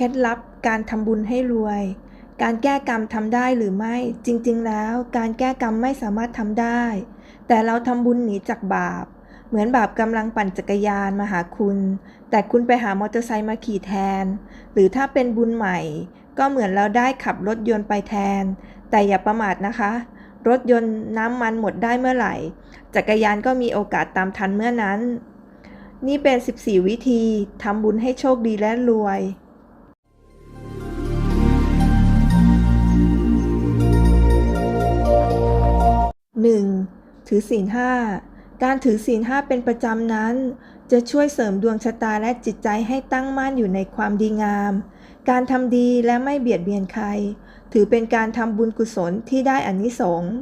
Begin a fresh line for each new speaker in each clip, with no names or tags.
เคล็ดลับการทำบุญให้รวย การแก้กรรมทำได้หรือไม่ จริง ๆ แล้ว การแก้กรรมไม่สามารถทำได้ แต่เราทำบุญหนีจากบาป เหมือนบาปกำลังปั่นจักรยานมาหาคุณ แต่คุณไปหามอเตอร์ไซค์มาขี่แทน หรือถ้าเป็นบุญใหม่ ก็เหมือนเราได้ขับรถยนต์ไปแทน แต่อย่าประมาทนะคะ รถยนต์น้ำมันหมดได้เมื่อไหร่ จักรยานก็มีโอกาสตามทันเมื่อนั้น นี่เป็น 14 วิธีทำบุญให้โชคดีและรวย 1. ถือศีลห้าการถือศีลห้าเป็นประจำนั้น จะช่วยเสริมดวงชะตาและจิตใจให้ตั้งมั่นอยู่ในความดีงาม การทำดีและไม่เบียดเบียนใคร ถือเป็นการทำบุญกุศลที่ได้อานิสงส์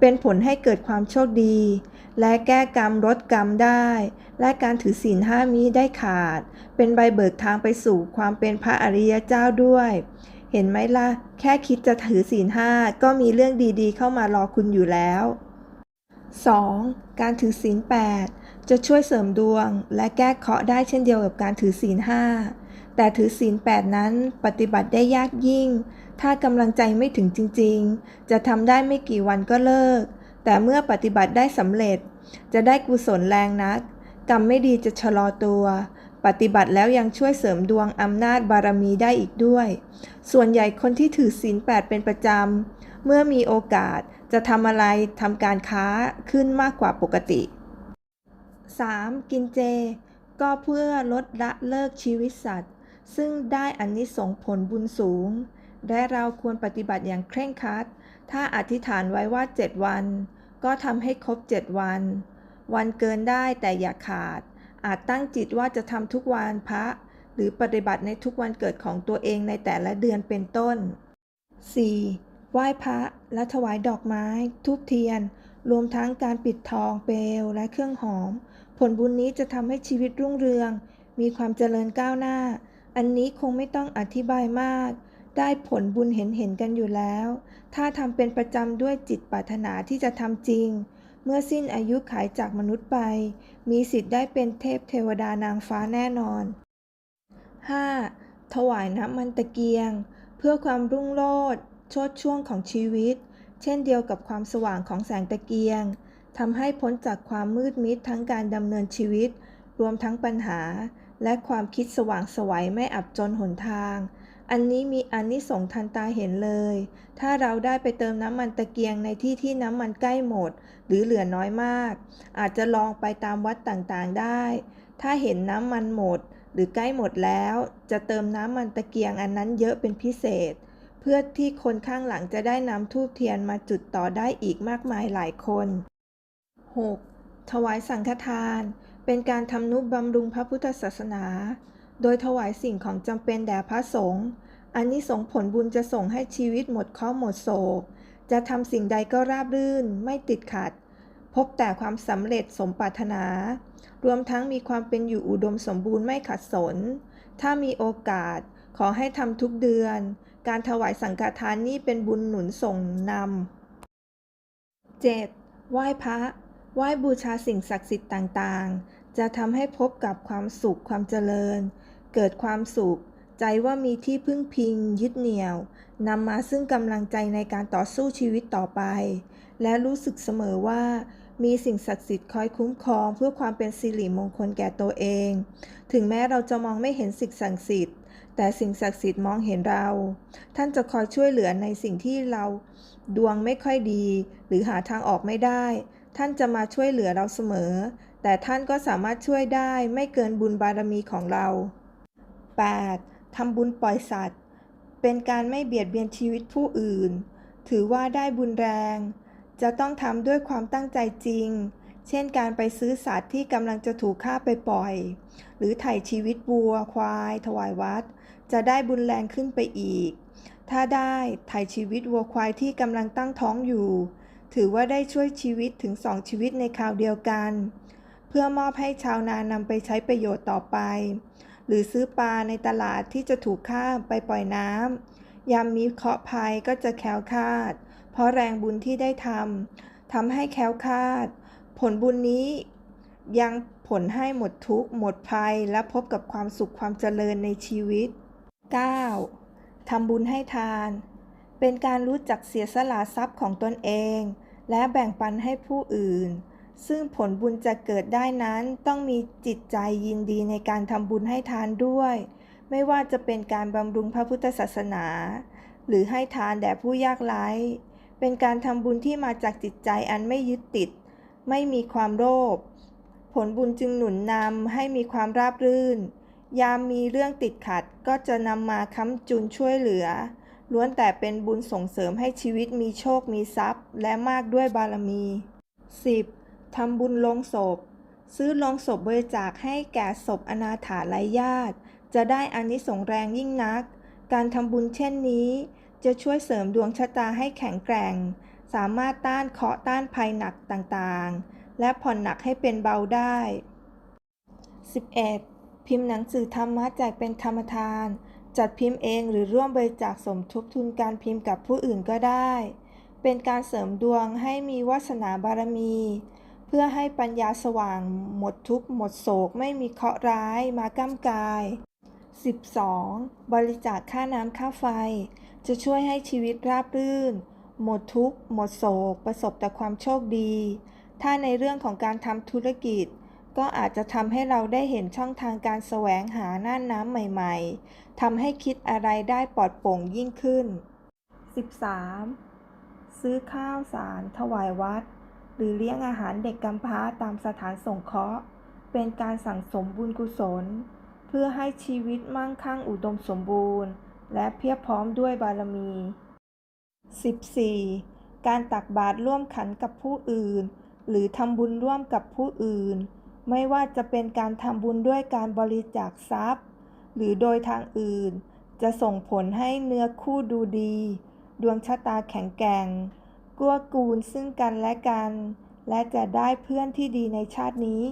เป็นผลให้เกิดความโชคดี และแก้กรรมลดกรรมได้ และการถือศีลห้ามีได้ขาด เป็นใบเบิกทางไปสู่ความเป็นพระอริยเจ้าด้วย เห็นไหมล่ะ แค่คิดจะถือศีลห้าก็มีเรื่องดีๆ เข้ามารอคุณอยู่แล้ว 2. การถือศีล8จะช่วยเสริมดวง และแก้เคราะห์ได้เช่นเดียวกับการถือศีล5แต่ถือศีล8นั้นปฏิบัติได้ยากยิ่ง ถ้ากำลังใจไม่ถึงจริง ๆ จะทำได้ไม่กี่วันก็เลิก แต่เมื่อปฏิบัติได้สำเร็จ จะได้กุศลแรงนัก กรรมไม่ดีจะชะลอตัว ปฏิบัติแล้วยังช่วยเสริมดวงอำนาจบารมีได้อีกด้วย ส่วนใหญ่คนที่ถือศีล8เป็นประจำ เมื่อมีโอกาสจะทำอะไรทำการค้าขึ้นมากกว่าปกติ 3. กินเจ ก็เพื่อลดละเลิกชีวิตสัตว์ ซึ่งได้อันนี้ส่งผลบุญสูง และเราควรปฏิบัติอย่างเคร่งครัด ถ้าอธิษฐานไว้ว่า 7 วัน ก็ทำให้ครบ 7 วัน วันเกินได้แต่อย่าขาด อาจตั้งจิตว่าจะทำทุกวันพระ หรือปฏิบัติในทุกวันเกิดของตัวเองในแต่ละเดือนเป็นต้น 4. ไหว้พระและถวายดอกไม้ ทูบเทียน รวมทั้งการปิดทองเปลวและเครื่องหอม ผลบุญนี้จะทำให้ชีวิตรุ่งเรือง มีความเจริญก้าวหน้า อันนี้คงไม่ต้องอธิบายมาก ได้ผลบุญเห็นเห็นๆกันอยู่แล้ว ถ้าทำเป็นประจำด้วยจิตปรารถนาที่จะทำจริง เมื่อสิ้นอายุขายจากมนุษย์ไป มีสิทธิ์ได้เป็นเทพเทวดานางฟ้าแน่นอน 5. ถวายน้ำมันตะเกียง เพื่อความรุ่งโรจน์ชดช่วงของชีวิต เช่นเดียวกับความสว่างของแสงตะเกียงทำให้พ้นจากความมืดมิดทั้งการดำเนินชีวิต รวมทั้งปัญหา และความคิดสว่างสวัยไม่อับจนหนทาง อันนี้มีอานิสงส์ทันตาเห็นเลย ถ้าเราได้ไปเติมน้ำมันตะเกียงในที่ที่น้ำมันใกล้หมด หรือเหลือน้อยมาก อาจจะลองไปตามวัดต่างๆได้ ถ้าเห็นน้ำมันหมด หรือใกล้หมดแล้ว จะเติมน้ำมันตะเกียงอันนั้นเยอะเป็นพิเศษ เพื่อที่คนข้างหลังจะได้นำทูบเทียนมาจุดต่อได้อีกมากมายหลายคน 6. ถวายสังฆทาน เป็นการทำนุบำรุงพระพุทธศาสนา โดยถวายสิ่งของจำเป็นแด่พระสงฆ์อันนี้ส่งผลบุญจะส่งให้ชีวิตหมดข้อหมดโศก จะทำสิ่งใดก็ราบรื่น ไม่ติดขัด พบแต่ความสำเร็จสมปรารถนา รวมทั้งมีความเป็นอยู่อุดมสมบูรณ์ไม่ขัดสน ถ้ามีโอกาสขอให้ทำทุกเดือน การถวายสังฆทานนี่เป็นบุญหนุนส่งนำ 7. ไหว้พระ ไหว้บูชาสิ่งศักดิ์สิทธิ์ต่างๆ จะทำให้พบกับความสุขความเจริญ เกิดความสุข ใจว่ามีที่พึ่งพิง ยึดเหนี่ยวนำมาซึ่งกำลังใจในการต่อสู้ชีวิตต่อไป และรู้สึกเสมอว่า มีสิ่งศักดิ์สิทธิ์คอยคุ้มครองเพื่อความเป็นสิริมงคลแก่ตัวเอง ถึงแม้เราจะมองไม่เห็นสิ่งศักดิ์สิทธิ์แต่สิ่งศักดิ์สิทธิ์มองเห็นเรา ท่านจะคอยช่วยเหลือในสิ่งที่เราดวงไม่ค่อยดี หรือหาทางออกไม่ได้ ท่านจะมาช่วยเหลือเราเสมอ แต่ท่านก็สามารถช่วยได้ไม่เกินบุญบารมีของเรา 8. ทำบุญปล่อยสัตว์ เป็นการไม่เบียดเบียนชีวิตผู้อื่น ถือว่าได้บุญแรง จะต้องทำด้วยความตั้งใจจริง เช่นการไปซื้อสัตว์ที่กำลังจะถูกฆ่าไปปล่อย หรือไถ่ชีวิตวัวควาย ถวายวัด จะได้บุญแรงขึ้นไปอีก ถ้าได้ไถ่ชีวิตวัวควายที่กำลังตั้งท้องอยู่ ถือว่าได้ช่วยชีวิตถึงสองชีวิตในคราวเดียวกัน เพื่อมอบให้ชาวนานำไปใช้ประโยชน์ต่อไป หรือซื้อปลาในตลาดที่จะถูกฆ่าไปปล่อยน้ำยามมีเคราะห์ภัยก็จะแคล้วคลาด เพราะแรงบุญที่ได้ทำทำให้แคล้วคลาด ผลบุญนี้ยังผลให้หมดทุกข์หมดภัยและพบกับความสุขความเจริญในชีวิต 9. ทำบุญให้ทาน เป็นการรู้จักเสียสละทรัพย์ของตนเอง และแบ่งปันให้ผู้อื่น ซึ่งผลบุญจะเกิดได้นั้นต้องมีจิตใจยินดีในการทำบุญให้ทานด้วย ไม่ว่าจะเป็นการบำรุงพระพุทธศาสนา หรือให้ทานแด่ผู้ยากไร้ เป็นการทำบุญที่มาจากจิตใจอันไม่ยึดติด ไม่มีความโลภผลบุญจึงหนุนนำให้มีความราบรื่น ยามมีเรื่องติดขัดก็จะนำมาค้ำจุนช่วยเหลือ ล้วนแต่เป็นบุญส่งเสริมให้ชีวิตมีโชคมีทรัพย์ และมากด้วยบารมี 10. ทำบุญลงศพ ซื้อลงศพบริจาคให้แก่ศพอนาถาไร้ญาติ จะได้อานิสงส์แรงยิ่งนัก การทำบุญเช่นนี้ จะช่วยเสริมดวงชะตาให้แข็งแกร่ง สามารถต้านเคราะห์ต้านภัยหนักต่างๆ และผ่อนหนักให้เป็นเบาได้ 11. พิมพ์หนังสือธรรมะแจกเป็นธรรมทาน จัดพิมพ์เองหรือร่วมบริจาคสมทบทุนการพิมพ์กับผู้อื่นก็ได้ เป็นการเสริมดวงให้มีวาสนาบารมี พื่อให้ปัญญาสว่าง หมดทุกข์หมดโศกไม่มีเคราะห์ร้ายมาก้ำกาย 12. บริจาคค่าน้ำค่าไฟ จะช่วยให้ชีวิตราบรื่น หมดทุกข์หมดโศก ประสบแต่ความโชคดี ถ้าในเรื่องของการทำธุรกิจ ก็อาจจะทำให้เราได้เห็นช่องทางการแสวงหาหน้าน้ำใหม่ๆทำให้คิดอะไรได้ปลอดโปร่งยิ่งขึ้น 13. ซื้อข้าวสารถวายวัด หรือเลี้ยงอาหารเด็กกำพร้าตามสถานสงเคราะห์ เป็นการสั่งสมบุญกุศล เพื่อให้ชีวิตมั่งคั่งอุดมสมบูรณ์ และเพียบพร้อมด้วยบารมี 14. การตักบาตรร่วมขันกับผู้อื่น หรือทำบุญร่วมกับผู้อื่น ไม่ว่าจะเป็นการทำบุญด้วยการบริจาคทรัพย์ หรือโดยทางอื่น จะส่งผลให้เนื้อคู่ดูดี ดวงชะตาแข็งแกร่ง กื้อกูลซึ่งกันและกัน และจะได้เพื่อนที่ดีในชาตินี้